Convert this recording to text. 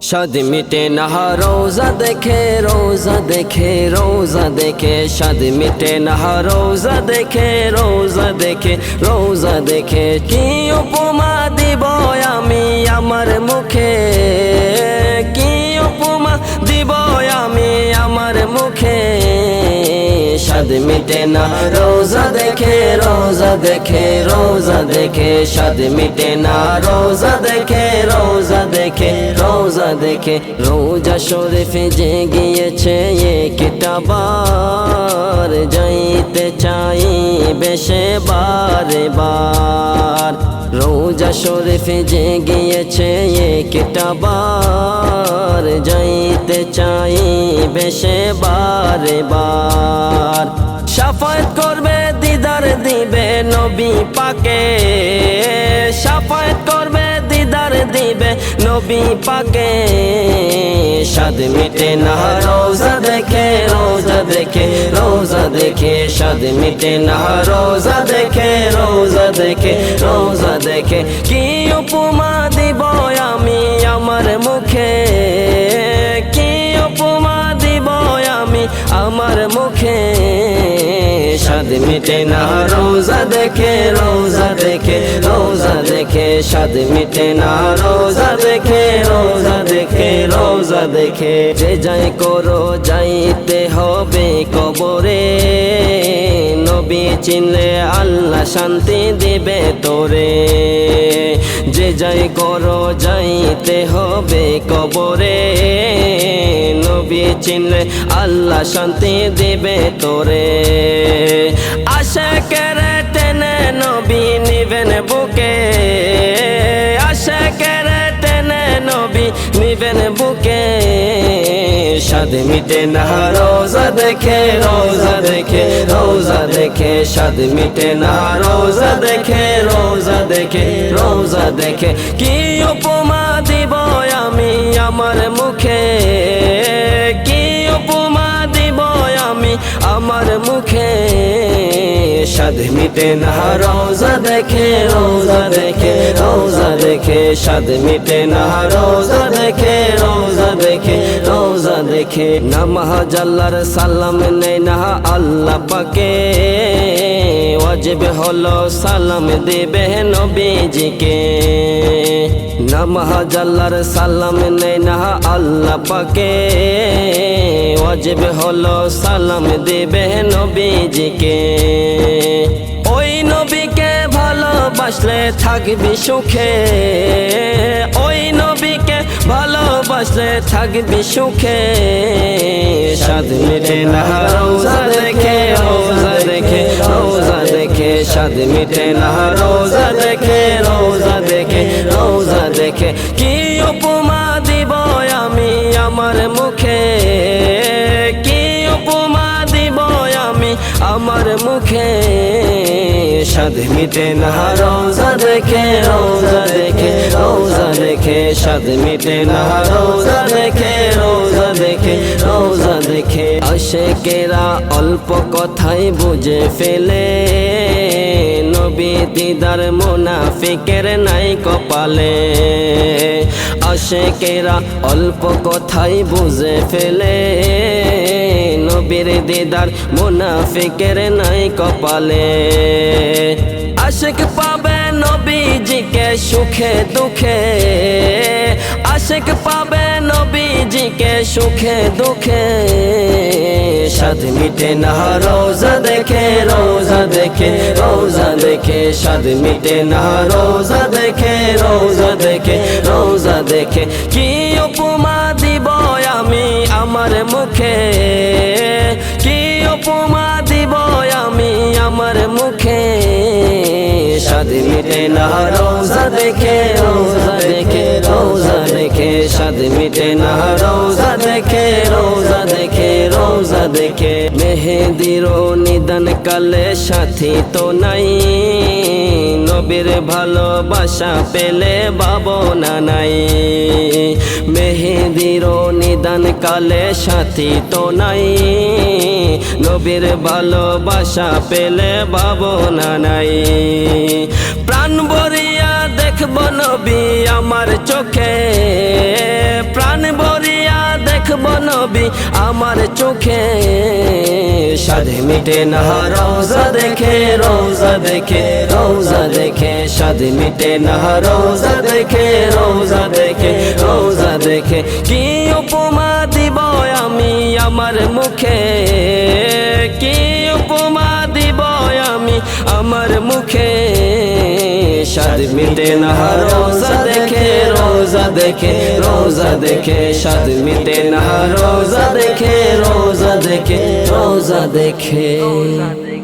সাদ মিটে না, রোজা দেখে রোজা দেখে রোজা দেখে। সাদ মিটে না, রোজা দেখে রোজা দেখে রোজা দেখে। কি উপমা দিব আমি আমার মুখে? কি উপমা দিব আমি আমার সাদ মিটে না রোজা দেখে রোজা দেখে রোজা দেখে সাদ মিটে না রোজা দেখে রোজা দেখে রোজা দেখে রোজা শরীফে যে গিয়েছে কিতাবার যাইতে চাই বেশে বারে বার রোজা শরীফে যে গিয়েছে কিতাবার যাইতে চাই বেশে বারে বার। সাফায়ত করবে, দিদার দিবে নবী পাকে। সাফায়াত করবে নবী পাকে। সাদ মিটে না, রোজা দেখে রোজা দেখে রোজা দেখে। সাদ মিটে না, রোজা দেখে রোজা দেখে রোজা দেখে। কি উপমা দিব আমি আমার মুখে? মিটে না, রোজা দেখে রোজা দেখে রোজা দেখে সাদ মিটে না, রোজা দেখে রোজা দেখে রোজা দেখে। যে যাই করো, যাইতে হবে কবরে। চিনলে আল্লাহ শান্তি দিবে তোরে। যে যাই করো, যাইতে হবে কবরে। নবী চিনলে আল্লাহ শান্তি দিবে তোরে। আশা কেরে টেনে নবী নিবেন বুকে। আশা কেরে টেনে নবী নিবেন বুকে। সাদ মিটে না, রোজা দেখে রোজা দেখে রোজা দেখে, সাদ মিটে না, রোজা দেখে রোজা দেখে রোজা দেখে। কি উপমা দিব আমি আমার মুখে? মিটে না, রোজা দেখে রোজা দেখে রোজা দেখে। সাদ মিটে না, রোজা দেখে রোজা দেখে রোজা দেখে। নামাহ জাল্লার সালাম নেই না, আল্লাহ পাকে। ওয়াজিব হলো সালাম দেবে নবীজিকে। নামাহ জাল্লার সালাম নেই না, আল্লাহ পাকে। ওয়াজিব হলো সালাম দেবে নবীজিকে। ওই নবীকে ভালোবাসলে থাকবি সুখে। ওই নবীকে ভালোবাসলে থাকবি সুখে। সাদ মিটে না, রোজা দেখে রোজা দেখে রোজা দেখে। সাদ মিটে না, রোজা দেখে রোজা দেখে রোজা দেখে। কি উপমা দিব আমি আমার মুখে? কি উপমা দিব আমি আমার মুখে? সাদ মিটে না, রোজা দেখে রোজা দেখে রোজা দেখে, সাদ মিটে না, রোজা দেখে রোজা দেখে রোজা দেখে। আশেকেরা অল্প কথাই বুঝে ফেলে। নবী দিদার মোনাফিকের নাই কপালে। আশেকেরা অল্প কথাই বুঝে ফেলে। নবীর দিদার মোনাফিকের নাই কপালে। আশেক পাবে নবীজিকে সুখে দুঃখে। আশেক পাবে নবীজিকে সুখে দুঃখে। সাদ মিটে না, রোজা দেখে রোজা দেখে রোজা দেখে। সাদ মিটে না, রোজা দেখে রোজা দেখে রোজা দেখে। কি উপমা দিব আমি আমার মুখে? মিটে না, রোজা দেখে রোজা দেখে রোজা দেখে। রোজা দেখে রোজা দেখে রোজা দেখে। মেহেদির নিদান কালে সাথী তো নাই। নবীর ভালোবাসা পেলে বাবনা নাই। মেহেদির নিদান কালে সাথী তো নাই। নবীর ভালোবাসা পেলে বাবনা নাই। দেখব নবী আমার চোখে। প্রাণ আমার চোখে। সাধে মিটে না, রোজা দেখে রোজা দেখে রোজা দেখে। সাধে মিটে না, রোজা দেখে রোজা দেখে রোজা দেখে। কি উপমা দিব আমি আমার মুখে? কি উপমা দিব আমি আমার মুখে? সাদ মিটে না, রোজা দেখে রোজা দেখে রোজা দেখে, সাদ মিটে না, রোজা দেখে রোজা দেখে রোজা দেখে।